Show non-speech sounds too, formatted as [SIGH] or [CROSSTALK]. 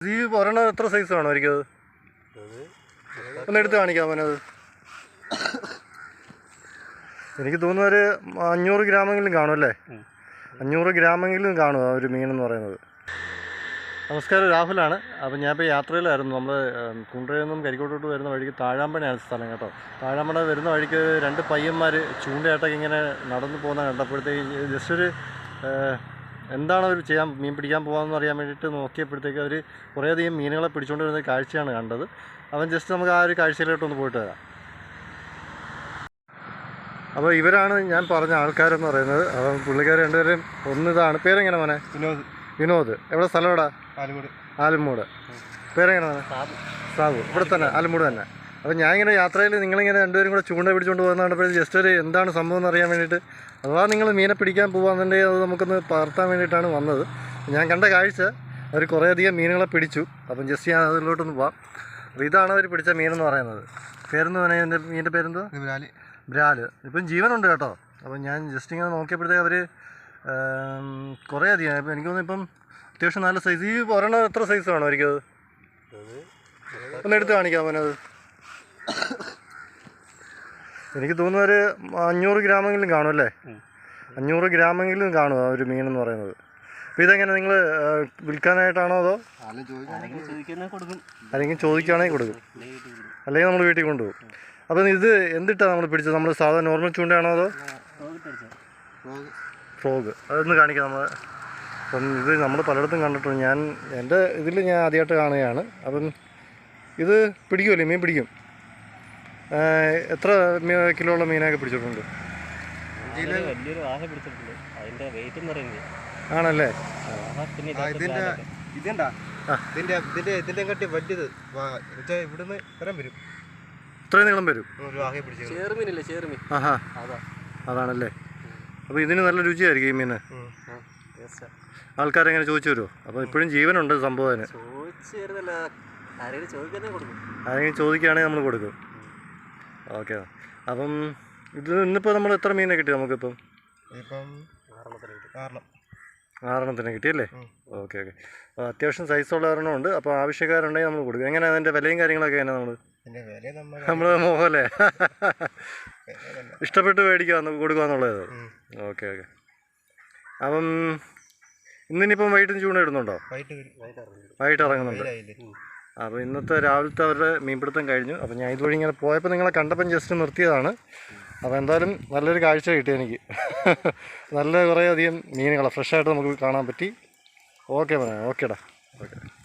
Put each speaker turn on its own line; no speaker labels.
ഈ ഒരെണ്ണം എത്ര സൈസ് വേണം എനിക്കത് ഒന്ന് എടുത്ത് കാണിക്കാം അവനത് എനിക്ക് തോന്നുന്നു ഒരു അഞ്ഞൂറ് ഗ്രാമെങ്കിലും കാണും അല്ലേ? അഞ്ഞൂറ് ഗ്രാമെങ്കിലും കാണും ആ ഒരു മീൻ എന്ന് പറയുന്നത്. നമസ്കാരം രാഹുലാണ്. അപ്പോൾ ഞാൻ ഇപ്പോൾ യാത്രയിലായിരുന്നു നമ്മൾ കുണ്ടയിൽ നിന്നും കരിക്കോട്ടോട്ട് വരുന്ന വഴിക്ക് താഴാമ്പണയാണ് സ്ഥലം കേട്ടോ. താഴാമ്പണ വരുന്ന വഴിക്ക് രണ്ട് പയ്യന്മാർ ചൂണ്ടയായിട്ടൊക്കെ ഇങ്ങനെ നടന്നു പോകുന്ന കണ്ടപ്പോഴത്തേക്ക് ജസ്റ്റ് ഒരു എന്താണ് അവർ ചെയ്യാൻ മീൻ പിടിക്കാൻ പോകാമെന്ന് അറിയാൻ വേണ്ടിയിട്ട് നോക്കിയപ്പോഴത്തേക്ക് അവർ കുറേയധികം മീനുകളെ പിടിച്ചുകൊണ്ട് വരുന്ന കാഴ്ചയാണ് കണ്ടത്. അവൻ ജസ്റ്റ് നമുക്ക് ആ ഒരു കാഴ്ചയിലോട്ടൊന്ന് പോയിട്ട് വരാം. അപ്പോൾ ഇവരാണ് ഞാൻ പറഞ്ഞ ആൾക്കാരെന്ന് പറയുന്നത്. അപ്പം പുള്ളിക്കാർ രണ്ടുപേരും ഒന്നിതാണ്. പേരെങ്ങനെ മോനെ?
വിനോദ്.
വിനോദ്. എവിടെ സ്ഥലം എവിടാ?
ആലുമൂട്
ആലുമൂട്. പേരെങ്ങനെ മോനെ? സാബു. ഇവിടെ തന്നെ ആലുമൂട് തന്നെ. അപ്പോൾ ഞാൻ ഇങ്ങനെ യാത്രയിൽ നിങ്ങളിങ്ങനെ രണ്ടുപേരും കൂടെ ചൂണ്ട പിടിച്ചുകൊണ്ട് പോകുന്ന കണ്ടപ്പോൾ ജസ്റ്റ് ഒരു എന്താണ് സംഭവം എന്ന് അറിയാൻ വേണ്ടിയിട്ട്. അഥവാ നിങ്ങൾ മീനെ പിടിക്കാൻ പോകാന്നുണ്ടെങ്കിൽ അത് നമുക്കൊന്ന് പകർത്താൻ വേണ്ടിയിട്ടാണ് വന്നത്. ഞാൻ കണ്ട കാഴ്ച അവർ കുറേയധികം മീനുകളെ പിടിച്ചു. അപ്പം ജസ്റ്റ് ഞാൻ അതിലോട്ടൊന്ന് പോവാം. അപ്പോൾ ഇതാണ് അവർ പിടിച്ച മീനെന്ന് പറയുന്നത്. പേരെന്ന് പറഞ്ഞാൽ എന്റെ മീനിന്റെ പേരെന്തോ
ബ്രാൽ
ബ്രാൽ ഇപ്പം ജീവനുണ്ട് കേട്ടോ. അപ്പം ഞാൻ ജസ്റ്റ് ഇങ്ങനെ നോക്കിയപ്പോഴത്തേക്ക് അവർ കുറേ അധികം ഇപ്പം എനിക്ക് തോന്നുന്നു ഇപ്പം അത്യാവശ്യം നല്ല സൈസ് ഈ ഒരെണ്ണം എത്ര സൈസ് വേണം എനിക്കത് ഒന്ന് എടുത്ത് കാണിക്കാം അവനത്? എനിക്ക് തോന്നുന്നു ഒരു അഞ്ഞൂറ് ഗ്രാമെങ്കിലും കാണും അല്ലേ? അഞ്ഞൂറ് ഗ്രാമെങ്കിലും കാണും ആ ഒരു മീൻ എന്ന് പറയുന്നത്. അപ്പോൾ ഇതെങ്ങനെ നിങ്ങൾ വിൽക്കാനായിട്ടാണോ അതോ? അല്ലെങ്കിൽ ചോദിക്കുകയാണെങ്കിൽ കൊടുക്കും. അല്ലെങ്കിൽ നമ്മൾ വീട്ടിൽ കൊണ്ടുപോകും. അപ്പം ഇത് എന്തിട്ടാണ് നമ്മൾ പിടിച്ചത്? നമ്മൾ സാധാരണ നോർമൽ ചൂണ്ടയാണോ അതോ? ഫ്രോഗ്. അതൊന്ന് കാണിക്കാം നമ്മൾ അപ്പം ഇത് നമ്മൾ പലയിടത്തും കണ്ടിട്ടുണ്ട്. ഞാൻ എന്റെ ഇതിൽ ഞാൻ ആദ്യമായിട്ട് കാണുകയാണ്. അപ്പം ഇത് പിടിക്കുമല്ലേ? മീൻ പിടിക്കും. എത്ര ഉള്ള മീനൊക്കെ പിടിച്ചിട്ടുണ്ട്?
വലിയൊരു പിടിച്ചിട്ടുണ്ട്. അതിന്റെ വെയിറ്റ് എന്ന് പറയുന്നത്.
ആണല്ലേ?
ഇതിന്റെ ഇതിന്റെ ഇതിന്റെ ഇതിന്റെ കട്ടി വലുത്. ഇവിടുന്ന് ഇത്രയും വരും.
ഇത്രയും നീളം വരും?
ചേർമീനില്ലേ ചേർമീൻ
ആഹാ.
അതാ.
അതാണല്ലേ. അപ്പോൾ ഇതിന് നല്ല രുചിയായിരിക്കും ഈ മീന്.
ആൾക്കാരെ
എങ്ങനെ ചോദിച്ചു വരുമോ അപ്പോൾ ഇപ്പോഴും ജീവനുണ്ട് സംഭവത്തിന്.
ആരെങ്കിലും
ചോദിക്കുകയാണെങ്കിൽ നമ്മൾ കൊടുക്കും. ഓക്കെ. അപ്പം ഇത് ഇന്നിപ്പോൾ നമ്മൾ എത്ര മീനെ കിട്ടി നമുക്കിപ്പം?
ഇപ്പം
ആറെണ്ണത്തിന് കിട്ടി.
ഉം.
Okay okay. അപ്പോൾ അത്യാവശ്യം സൈസുള്ള ഒരെണ്ണം ഉണ്ട്. അപ്പോൾ ആവശ്യക്കാരുണ്ടെങ്കിൽ നമ്മൾ കൊടുക്കും. എങ്ങനെയാണ് അതിന്റെ വിലയും കാര്യങ്ങളൊക്കെ എങ്ങനെ നമ്മൾ
നമ്മൾ [LAUGHS]
മോഹല്ലേ? ഇഷ്ടപ്പെട്ട് മേടിക്കുക കൊടുക്കുക ഓക്കെ ഓക്കെ. അപ്പം ഇന്നിനിപ്പം വൈകിട്ട് ചൂണ്ട ഇടുന്നുണ്ടോ?
വൈകിട്ട്
ഇറങ്ങുന്നുണ്ട്. അപ്പോൾ ഇന്നത്തെ രാവിലത്തെ അവരുടെ മീൻപിടുത്തം കഴിഞ്ഞു. അപ്പോൾ ഞാൻ ഇതുവഴി ഇങ്ങനെ പോയപ്പോൾ നിങ്ങളെ കണ്ടപ്പം ജസ്റ്റ് നിർത്തിയതാണ്. അപ്പോൾ എന്തായാലും നല്ലൊരു കാഴ്ച കിട്ടി എനിക്ക്. [LAUGHS] നല്ല കുറേ അധികം മീനുകളാണ് ഫ്രഷായിട്ട് നമുക്ക് കാണാൻ പറ്റി. ഓക്കെ പറയാം ഓക്കേടാ ഓക്കെ